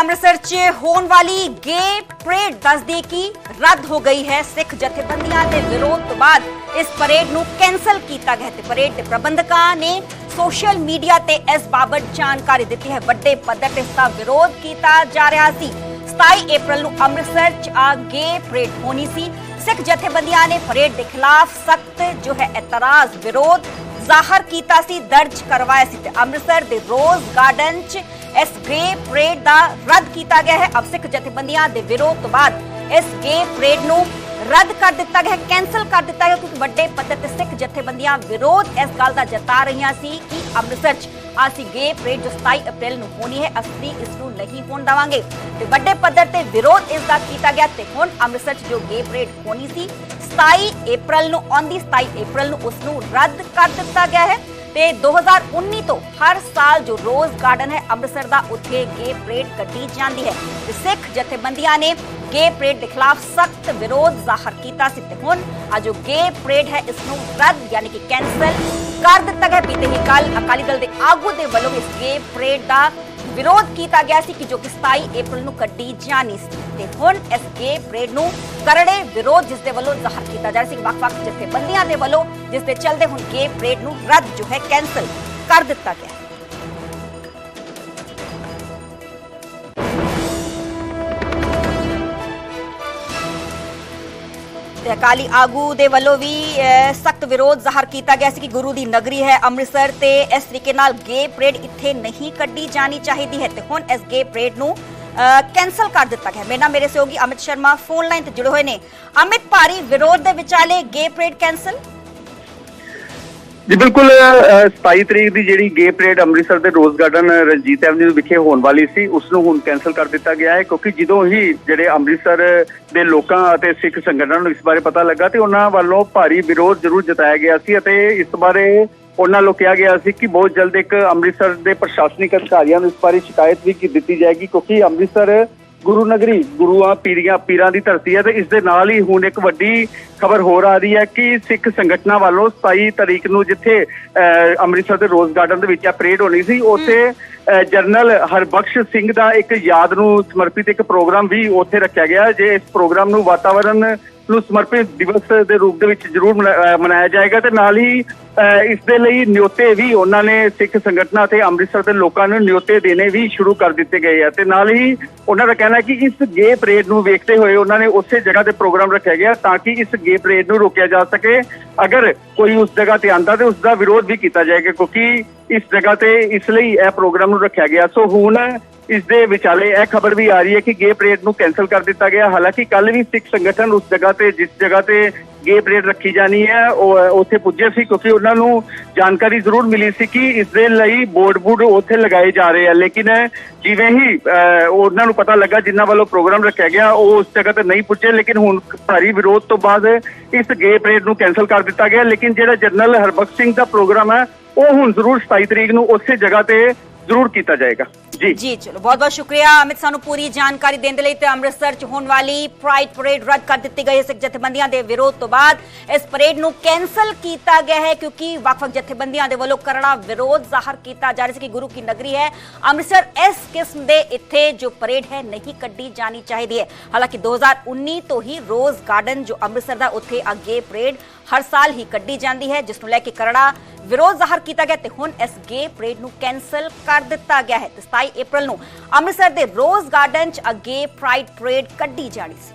ਅੰਮ੍ਰਿਤਸਰ 'ਚ ਹੋਣ ਵਾਲੀ ਗੇ ਪਰੇਡ ਦੱਸਦੀ ਕਿ ਰੱਦ ਹੋ ਗਈ ਹੈ ਸਿੱਖ ਜਥੇਬੰਦੀਆਂ ਦੇ ਵਿਰੋਧ ਤੋਂ ਬਾਅਦ ਇਸ ਪਰੇਡ ਨੂੰ ਕੈਨਸਲ ਕੀਤਾ ਗਿਆ ਤੇ ਪਰੇਡ ਦੇ ਪ੍ਰਬੰਧਕਾਂ ਨੇ ਸੋਸ਼ਲ ਮੀਡੀਆ ਤੇ ਇਸ ਬਾਬਤ ਜਾਣਕਾਰੀ ਦਿੱਤੀ ਹੈ। ਵੱਡੇ ਪੱਧਰ ਤੇ ਇਸ ਦਾ ਵਿਰੋਧ ਕੀਤਾ ਜਾ ਰਿਹਾ ਸੀ। 27 ਅਪ੍ਰੈਲ ਨੂੰ ਅੰਮ੍ਰਿਤਸਰ 'ਚ ਆ ਗੇ ਪਰੇਡ ਹੋਣੀ ਸੀ। ਸਿੱਖ ਜਥੇਬੰਦੀਆਂ ਨੇ ਪਰੇਡ ਦੇ ਖਿਲਾਫ ਸਖਤ ਜੋ ਹੈ ਇਤਰਾਜ਼, ਵਿਰੋਧ ਜ਼ਾਹਰ ਕੀਤਾ ਸੀ, ਦਰਜ ਕਰਵਾਇਆ ਸੀ ਤੇ ਅੰਮ੍ਰਿਤਸਰ ਦੇ ਰੋਜ਼ ਗਾਰਡਨ 'ਚ ਇਸ ਗੇ ਪਰੇਡ ਦਾ ਰੱਦ ਕੀਤਾ ਗਿਆ ਹੈ। ਅਬ ਸਿੱਖ ਜਥੇਬੰਦੀਆਂ ਦੇ ਵਿਰੋਧ ਤੋਂ ਬਾਅਦ ਇਸ ਗੇ ਪਰੇਡ ਨੂੰ ਰੱਦ ਕਰ ਦਿੱਤਾ ਗਿਆ ਹੈ ਕੈਨਸਲ ਕਰ ਦਿੱਤਾ ਗਿਆ ਕਿਉਂਕਿ ਵੱਡੇ ਪੱਧਰ ਤੇ ਸਿੱਖ ਜਥੇਬੰਦੀਆਂ ਵਿਰੋਧ ਇਸ ਗੱਲ ਦਾ ਜਤਾ ਰਹੀਆਂ ਸੀ ਕਿ ਅੰਮ੍ਰਿਤਸਰ 'ਚ ਅਸੀਂ ਗੇ ਪਰੇਡ ਜੋ 27 ਅਪ੍ਰੈਲ ਨੂੰ ਹੋਣੀ ਹੈ, ਅਸੀਂ ਇਸ ਨੂੰ ਨਹੀਂ ਹੋਣ ਦੇਵਾਂਗੇ। ਤੇ ਵੱਡੇ ਪੱਧਰ ਤੇ ਵਿਰੋਧ ਇਸ ਦਾ ਕੀਤਾ ਗਿਆ ਤੇ ਹੁਣ ਅੰਮ੍ਰਿਤਸਰ 'ਚ ਜੋ ਗੇ ਪਰੇਡ ਹੋਣੀ ਸੀ 27 ਅਪ੍ਰੈਲ ਨੂੰ ਆਉਂਦੀ 27 ਅਪ੍ਰੈਲ ਨੂੰ ਉਸ ਨੂੰ ਰੱਦ ਕਰ ਦਿੱਤਾ ਗਿਆ ਹੈ। ਤੇ 2019 ਤੋਂ ਹਰ ਸਾਲ ਜੋ ਰੋਜ਼ ਗਾਰਡਨ ਹੈ, ਅੰਮ੍ਰਿਤਸਰ ਦਾ, ਉੱਥੇ ਗੇ ਪਰੇਡ ਕੱਢੀ ਜਾਂਦੀ ਹੈ। ਤੇ ਸਿੱਖ ਜਥੇਬੰਦੀਆਂ ਨੇ ਗੇ ਪਰੇਡ ਦੇ ਖਿਲਾਫ ਸਖਤ ਵਿਰੋਧ ਜ਼ਾਹਰ ਕੀਤਾ ਸੀ ਤੇ ਹੁਣ ਆ ਜੋ ਗੇ ਪਰੇਡ ਹੈ ਇਸ ਨੂੰ ਰੱਦ ਯਾਨੀ ਕਿ ਕੈਨਸਲ ਕਰ ਦਿੱਤਾ ਗਿਆ ਬੀਤੇ ਹੀ ਕੱਲ ਅਕਾਲੀ ਦਲ ਦੇ ਆਗੂ ਦੇ ਵੱਲੋਂ ਇਸ ਗੇ ਪਰੇਡ ਦਾ ਵਿਰੋਧ ਕੀਤਾ ਗਿਆ ਸੀ ਕਿ ਜੋ ਕਿ 27 ਅਪ੍ਰੈਲ ਨੂੰ ਕੱਢੀ ਜਾਣੀ ਸੀ। ਤੇ ਹੁਣ ਇਸ ਗੇ ਪਰੇਡ ਨੂੰ ਕਰੜੇ ਵਿਰੋਧ ਜਿਸ ਦੇ ਵੱਲੋਂ ਜ਼ਾਹਰ ਕੀਤਾ ਜਾ ਰਿਹਾ ਸੀ ਕਿ ਵੱਖ-ਵੱਖ ਜਥੇਬੰਦੀਆਂ ਦੇ ਵੱਲੋਂ ਜਿਸ ਦੇ ਚੱਲਦੇ ਹੁਣ ਗੇ ਪਰੇਡ ਨੂੰ ਰੱਦ ਜੋ ਹੈ ਕੈਨਸਲ ਕਰ ਦਿੱਤਾ ਗਿਆ। ਅਕਾਲੀ ਆਗੂ ਦੇ ਵੱਲੋਂ ਵੀ ਸਖਤ ਵਿਰੋਧ ਜ਼ਾਹਰ ਕੀਤਾ ਗਿਆ ਸੀ ਕਿ ਗੁਰੂ ਦੀ ਨਗਰੀ ਹੈ ਅੰਮ੍ਰਿਤਸਰ ਤੇ ਇਸ ਤਰੀਕੇ ਨਾਲ ਗੇ ਪਰੇਡ ਇੱਥੇ ਨਹੀਂ ਕੱਢੀ ਜਾਣੀ ਚਾਹੀਦੀ ਹੈ ਤੇ ਹੁਣ ਇਸ ਗੇ ਪਰੇਡ ਨੂੰ ਕੈਨਸਲ ਕਰ ਦਿੱਤਾ ਗਿਆ ਮੇਰੇ ਨਾਲ ਮੇਰੇ ਸਹਿਯੋਗੀ ਅਮਿਤ ਸ਼ਰਮਾ ਫੋਨ ਲਾਈਨ ਤੇ ਜੁੜੇ ਹੋਏ ਨੇ। ਅਮਿਤ, ਭਾਰੀ ਵਿਰੋਧ ਦੇ ਵਿਚਾਲੇ ਗੇ ਪਰੇਡ ਕੈਨਸਲ ਜੀ ਬਿਲਕੁਲ ਅ, 27 ਤਰੀਕ ਦੀ ਜਿਹੜੀ ਗੇ ਪਰੇਡ ਅੰਮ੍ਰਿਤਸਰ ਦੇ ਰੋਜ਼ ਗਾਰਡਨ ਰਣਜੀਤ ਐਵਨਿਊ ਵਿਖੇ ਹੋਣ ਵਾਲੀ ਸੀ ਉਸ ਨੂੰ ਹੁਣ ਕੈਨਸਲ ਕਰ ਦਿੱਤਾ ਗਿਆ ਹੈ ਕਿਉਂਕਿ ਜਦੋਂ ਹੀ ਜਿਹੜੇ ਅੰਮ੍ਰਿਤਸਰ ਦੇ ਲੋਕਾਂ ਅਤੇ ਸਿੱਖ ਸੰਗਠਨਾਂ ਨੂੰ ਇਸ ਬਾਰੇ ਪਤਾ ਲੱਗਾ ਤੇ ਉਹਨਾਂ ਵੱਲੋਂ ਭਾਰੀ ਵਿਰੋਧ ਜ਼ਰੂਰ ਜਤਾਇਆ ਗਿਆ ਸੀ ਅਤੇ ਇਸ ਬਾਰੇ ਉਹਨਾਂ ਨੂੰ ਕਿਹਾ ਗਿਆ ਸੀ ਕਿ ਬਹੁਤ ਜਲਦ ਇੱਕ ਅੰਮ੍ਰਿਤਸਰ ਦੇ ਪ੍ਰਸ਼ਾਸਨਿਕ ਅਧਿਕਾਰੀਆਂ ਨੂੰ ਇਸ ਬਾਰੇ ਸ਼ਿਕਾਇਤ ਵੀ ਦਿੱਤੀ ਜਾਏਗੀ ਕਿਉਂਕਿ ਅੰਮ੍ਰਿਤਸਰ ਗੁਰੂ ਨਗਰੀ ਗੁਰੂਆਂ ਪੀਰੀਆਂ ਪੀਰਾਂ ਦੀ ਧਰਤੀ ਹੈ ਤੇ ਇਸ ਦੇ ਨਾਲ ਹੀ ਹੁਣ ਇੱਕ ਵੱਡੀ ਖਬਰ ਹੋਰ ਆ ਰਹੀ ਹੈ ਕਿ ਸਿੱਖ ਸੰਗਠਨਾਂ ਵੱਲੋਂ 27 ਤਰੀਕ ਨੂੰ ਜਿੱਥੇ ਅੰਮ੍ਰਿਤਸਰ ਦੇ ਰੋਜ਼ ਗਾਰਡਨ ਦੇ ਵਿੱਚ ਇਹ ਪਰੇਡ ਹੋਣੀ ਸੀ ਉੱਥੇ ਜਨਰਲ ਹਰਬਖਸ਼ ਸਿੰਘ ਦਾ ਇੱਕ ਯਾਦ ਨੂੰ ਸਮਰਪਿਤ ਇੱਕ ਪ੍ਰੋਗਰਾਮ ਵੀ ਉੱਥੇ ਰੱਖਿਆ ਗਿਆ ਜੇ ਇਸ ਪ੍ਰੋਗਰਾਮ ਨੂੰ ਵਾਤਾਵਰਣ ਨੂੰ ਸਮਰਪਿਤ ਦਿਵਸ ਦੇ ਰੂਪ ਦੇ ਵਿੱਚ ਜ਼ਰੂਰ ਮਨਾਇਆ ਜਾਏਗਾ ਤੇ ਨਾਲ ਹੀ ਅਹ, ਇਸ ਦੇ ਲਈ ਨਿਯੋਤੇ ਵੀ ਉਹਨਾਂ ਨੇ ਸਿੱਖ ਸੰਗਠਨਾਂ ਤੇ ਅੰਮ੍ਰਿਤਸਰ ਦੇ ਲੋਕਾਂ ਨੂੰ ਨਿਯੋਤੇ ਦੇਣੇ ਵੀ ਸ਼ੁਰੂ ਕਰ ਦਿੱਤੇ ਗਏ ਆ ਤੇ ਨਾਲ ਹੀ ਉਹਨਾਂ ਦਾ ਕਹਿਣਾ ਹੈ ਕਿ ਇਸ ਗੇ ਪਰੇਡ ਨੂੰ ਵੇਖਦੇ ਹੋਏ ਉਹਨਾਂ ਨੇ ਉਸੇ ਜਗ੍ਹਾ ਤੇ ਪ੍ਰੋਗਰਾਮ ਰੱਖਿਆ ਗਿਆ ਤਾਂ ਕਿ ਇਸ ਗੇ ਪਰੇਡ ਨੂੰ ਰੋਕਿਆ ਜਾ ਸਕੇ। ਅਗਰ ਕੋਈ ਉਸ ਜਗ੍ਹਾ ਤੇ ਆਂਦਾ ਤੇ ਉਸ ਦਾ ਵਿਰੋਧ ਵੀ ਕੀਤਾ ਜਾਏਗਾ ਕਿਉਂਕਿ ਇਸ ਜਗ੍ਹਾ ਤੇ ਇਸ ਲਈ ਇਹ ਪ੍ਰੋਗਰਾਮ ਨੂੰ ਰੱਖਿਆ ਗਿਆ। ਸੋ ਹੁਣ ਇਸ ਦੇ ਵਿਚਾਲੇ ਇਹ ਖਬਰ ਵੀ ਆ ਰਹੀ ਹੈ ਕਿ ਗੇ ਪਰੇਡ ਨੂੰ ਕੈਨਸਲ ਕਰ ਦਿੱਤਾ ਗਿਆ। ਹਾਲਾਂਕਿ ਕੱਲ ਵੀ ਸਿੱਖ ਸੰਗਠਨ ਉਸ ਜਗ੍ਹਾ ਤੇ, ਜਿਸ ਜਗ੍ਹਾ ਤੇ ਗੇ ਪਰੇਡ ਰੱਖੀ ਜਾਣੀ ਹੈ, ਉਹ, ਉੱਥੇ ਪੁੱਜੇ ਸੀ ਕਿਉਂਕਿ ਉਹਨਾਂ ਨੂੰ ਜਾਣਕਾਰੀ ਜ਼ਰੂਰ ਮਿਲੀ ਸੀ ਕਿ ਇਸ ਦੇ ਲਈ ਬੋਰਡ ਬੋਰਡ ਉੱਥੇ ਲਗਾਏ ਜਾ ਰਹੇ ਆ। ਲੇਕਿਨ ਜਿਵੇਂ ਹੀ ਉਹਨਾਂ ਨੂੰ ਪਤਾ ਲੱਗਾ ਜਿਨ੍ਹਾਂ ਵੱਲੋਂ ਪ੍ਰੋਗਰਾਮ ਰੱਖਿਆ ਗਿਆ, ਉਹ ਉਸ ਜਗ੍ਹਾ ਤੇ ਨਹੀਂ ਪੁੱਜੇ। ਲੇਕਿਨ ਹੁਣ ਭਾਰੀ ਵਿਰੋਧ ਤੋਂ ਬਾਅਦ ਇਸ ਗੇ ਪਰੇਡ ਨੂੰ ਕੈਨਸਲ ਕਰ ਦਿੱਤਾ ਗਿਆ। ਲੇਕਿਨ ਜਿਹੜਾ ਜਨਰਲ ਹਰਬਖਸ਼ ਸਿੰਘ ਦਾ ਪ੍ਰੋਗਰਾਮ ਹੈ, ਉਹ ਹੁਣ ਜ਼ਰੂਰ 27 ਤਰੀਕ ਨੂੰ ਉਸੇ ਜਗ੍ਹਾ ਤੇ ਜ਼ਰੂਰ ਕੀਤਾ ਜਾਏਗਾ। ਜੀ। ਚਲੋ ਬਹੁਤ ਬਹੁਤ ਸ਼ੁਕਰੀਆ। ਅਮਿਤ, ਸਾਨੂੰ ਪੂਰੀ ਜਾਣਕਾਰੀ ਦੇਣ ਦੇ ਲਈ ਤੇ ਅੰਮ੍ਰਿਤਸਰ ਚ ਹੋਣ ਵਾਲੀ ਪ੍ਰਾਈਡ ਪਰੇਡ ਰੱਦ ਕਰ ਦਿੱਤੀ ਗਈ ਹੈ ਸਿੱਖ ਜਥੇਬੰਦੀਆਂ ਦੇ ਵਿਰੋਧ ਤੋਂ ਬਾਅਦ। ਇਸ ਪਰੇਡ ਨੂੰ ਕੈਨਸਲ ਕੀਤਾ ਗਿਆ ਹੈ ਕਿਉਂਕਿ ਵੱਖ-ਵੱਖ ਜਥੇਬੰਦੀਆਂ ਦੇ ਵੱਲੋਂ ਕਰੜਾ ਵਿਰੋਧ ਜ਼ਾਹਰ ਕੀਤਾ ਜਾ ਰਿਹਾ ਸੀ ਕਿ ਗੁਰੂ ਕੀ ਨਗਰੀ ਹੈ। ਅੰਮ੍ਰਿਤਸਰ ਇਸ ਕਿਸਮ ਦੇ ਇੱਥੇ ਜੋ ਪਰੇਡ ਹੈ ਨਹੀਂ ਕੱਢੀ ਜਾਣੀ ਚਾਹੀਦੀ ਹੈ। ਹਾਲਾਂਕਿ 2019 ਤੋਂ ਹੀ ਰੋਜ਼ ਗਾਰਡਨ ਜੋ ਅੰਮ੍ਰਿਤਸਰ ਦਾ ਉੱਥੇ ਅੱਗੇ ਪਰੇਡ ਹਰ ਸਾਲ ਹੀ ਕੱਢੀ ਜਾਂਦੀ ਹੈ, ਜਿਸ ਨੂੰ ਲੈ ਕੇ ਕਰੜਾ ਵਿਰੋਧ ਜ਼ਾਹਰ ਕੀਤਾ ਗਿਆ ਤੇ ਹੁਣ ਇਸ ਗੇ ਪਰੇਡ ਨੂੰ ਕੈਨਸਲ ਕਰ ਦਿੱਤਾ ਗਿਆ ਹੈ ਤੇ 27 ਅਪ੍ਰੈਲ ਨੂੰ ਅੰਮ੍ਰਿਤਸਰ ਦੇ ਰੋਜ਼ ਗਾਰਡਨ 'ਚ ਅੱਗੇ ਪ੍ਰਾਈਡ ਪਰੇਡ ਕੱਢੀ ਜਾਣੀ ਸੀ।